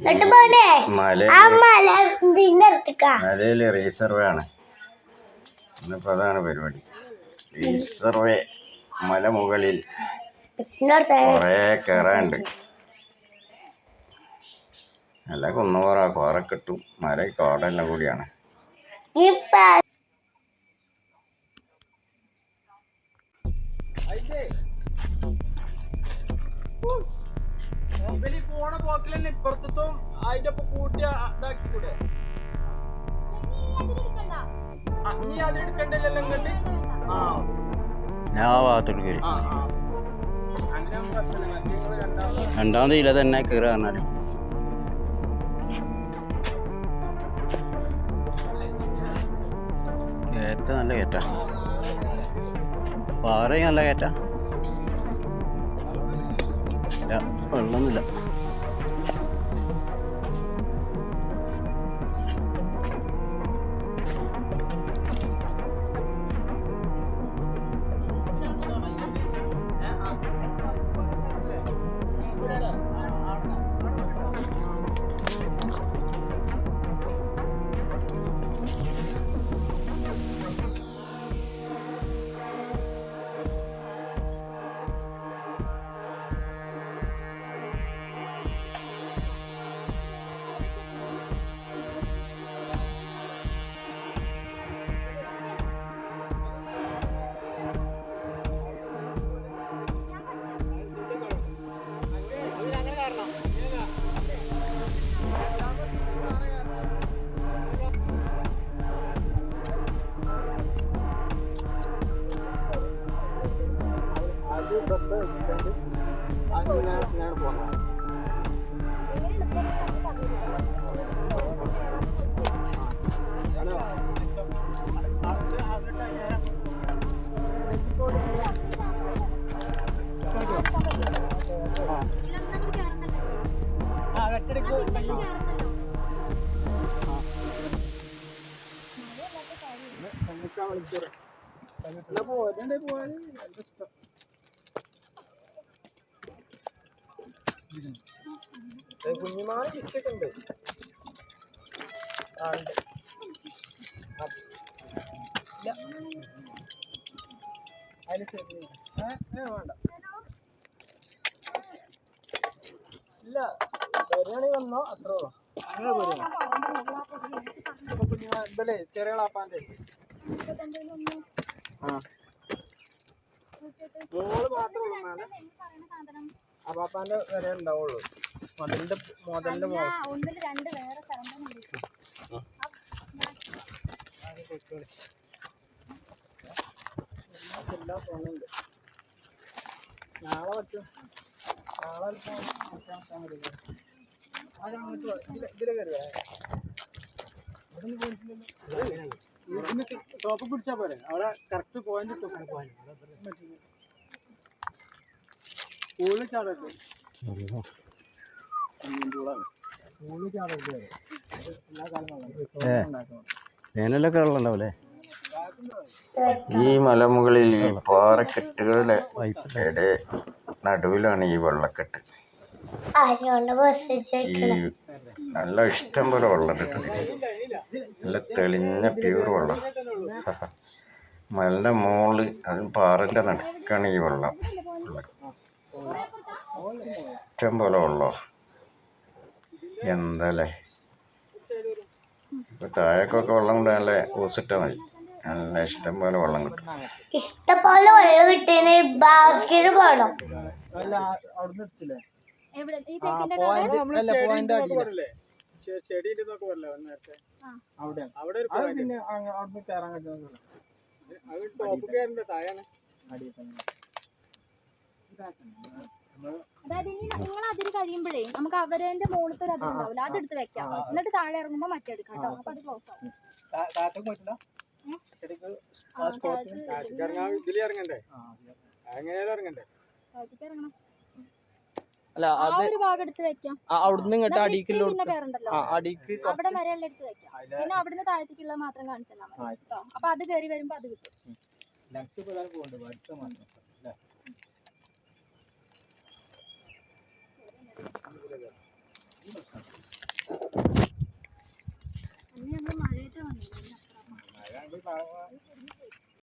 എന്നിട്ട് പോലെ മല ആ മല ഇതിന്റെ അടുത്തേക്കാ മലയിൽ റീസർവേ ആണ്. ഇന്നിപ്പോ അതാണ് പരിപാടി. റീസർവേ മല മുകളിൽ കൊറേ കയറാണ്ട് നല്ല കുന്നുകോറ കോറ കിട്ടും മല കോടെല്ലാം കൂടിയാണ്. ഈ ഈ പോണ പോക്കിൽ തന്നെ ഇപ്പുറത്തും അതിന്റെ ഒപ്പം കൂട്ടി ഇതാക്കി കൂടെ നീ അതിലെടുക്കണ്ടല്ലോ ഇങ്ങോട്ട്? ആ. ഞാൻ ആ ഭാഗത്തോട്ട് കയറി രണ്ടാമത് ഇല തന്നെ കയറുക പറഞ്ഞാൽ കയറ്റ നല്ല കയറ്റ പാറയും നല്ല കയറ്റ ഇല്ല, വെള്ളമൊന്നുമില്ല ബസ് വെച്ചിട്ടുണ്ട് അങ്ങനെ ഞാൻ പോകാം ആ വെട്ടടിക്ക് കയ്യോ കണ്ണിക്കാൻ വിളിച്ചത് എന്നാ കുഞ്ഞുമാറി മിസ്റ്റേക്ക് ഉണ്ട് ആ ഉണ്ട്. ആ. ഇല്ല. ശരി. വേണ്ട. ഇല്ല. വരികയാണെങ്കിൽ വന്നോ? അത്രോ അങ്ങനെ പോരുന്നോ അപ്പൊ കുഞ്ഞുമാ ഇതല്ലേ ചെറിയ ളാപ്പാന്റെ ആ. മോൾ മാത്രമേ ഉള്ളൂ അപ്പാപ്പാന്റെ വരെ ഉണ്ടാവുള്ളൂ. മുതലിന്റെ മുതലിന്റെ രണ്ട് വേറെ. എല്ലാം നാളെ പറ്റും. നാളെ അങ്ങോട്ട്. ഇതിലെ പിടിച്ചാ പോരെ? അവിടെ കറക്റ്റ് പോയിന്റ് ചാടട്ടെ ചാടട്ടെ എല്ലാ വേനലൊക്കെ വെള്ളം ഉണ്ടാവില്ലേ ഈ മലമുകളിൽ ഈ പാറക്കെട്ടുകളുടെ ഇടെ നടുവിലാണ് ഈ വെള്ളക്കെട്ട്. ഈ നല്ല ഇഷ്ടം പോലെ വെള്ളം കിട്ടും. നല്ല തെളിഞ്ഞ പ്യൂർ വെള്ളം. മലന്റെ മോൾ അതും പാറന്റെ നടുക്കാണ് ഈ വെള്ളം. ഇഷ്ടം പോലെ ഉള്ളോ? എന്താല്ലേ? ഇപ്പൊ താഴേക്കൊക്കെ വെള്ളം കൊണ്ട് നല്ല ഊസിട്ടാൽ മതി. നല്ല ഇഷ്ടം പോലെ വെള്ളം കിട്ടും. ഇഷ്ടംപോലെ വെള്ളം കിട്ടിയതിന് ബാസ്കറ്റ് പോകണം അവിടെ. അവിടെ അതായത് ഇനി നിങ്ങൾ അതിൽ കഴിയുമ്പോഴേ നമുക്ക് അവരേന്റെ മുകളിലത്തെ ഒരു അതുണ്ടാവില്ല അതെടുത്ത് വെക്കാം. എന്നിട്ട് താഴെ ഇറങ്ങുമ്പോ മറ്റേ എടുക്കാം കേട്ടോ. അപ്പൊ അത് ക്ലോസ് ആവും. അല്ല ആ ഒരു ഭാഗം എടുത്ത് വെക്കാം. അവിടുന്ന് ഇങ്ങോട്ട് അടിക്ക് അടിക്ക് അവിടെ വരെ എല്ലാം എടുത്ത് വെക്കാം. പിന്നെ അവിടുന്ന് താഴത്തേക്കുള്ളത് മാത്രം കാണിച്ചാൽ മതി കേട്ടോ. അപ്പൊ അത് കയറി വരുമ്പോ അത് കിട്ടും. അന്ന് നമ്മൾ മഴയത്ത് വന്നില്ല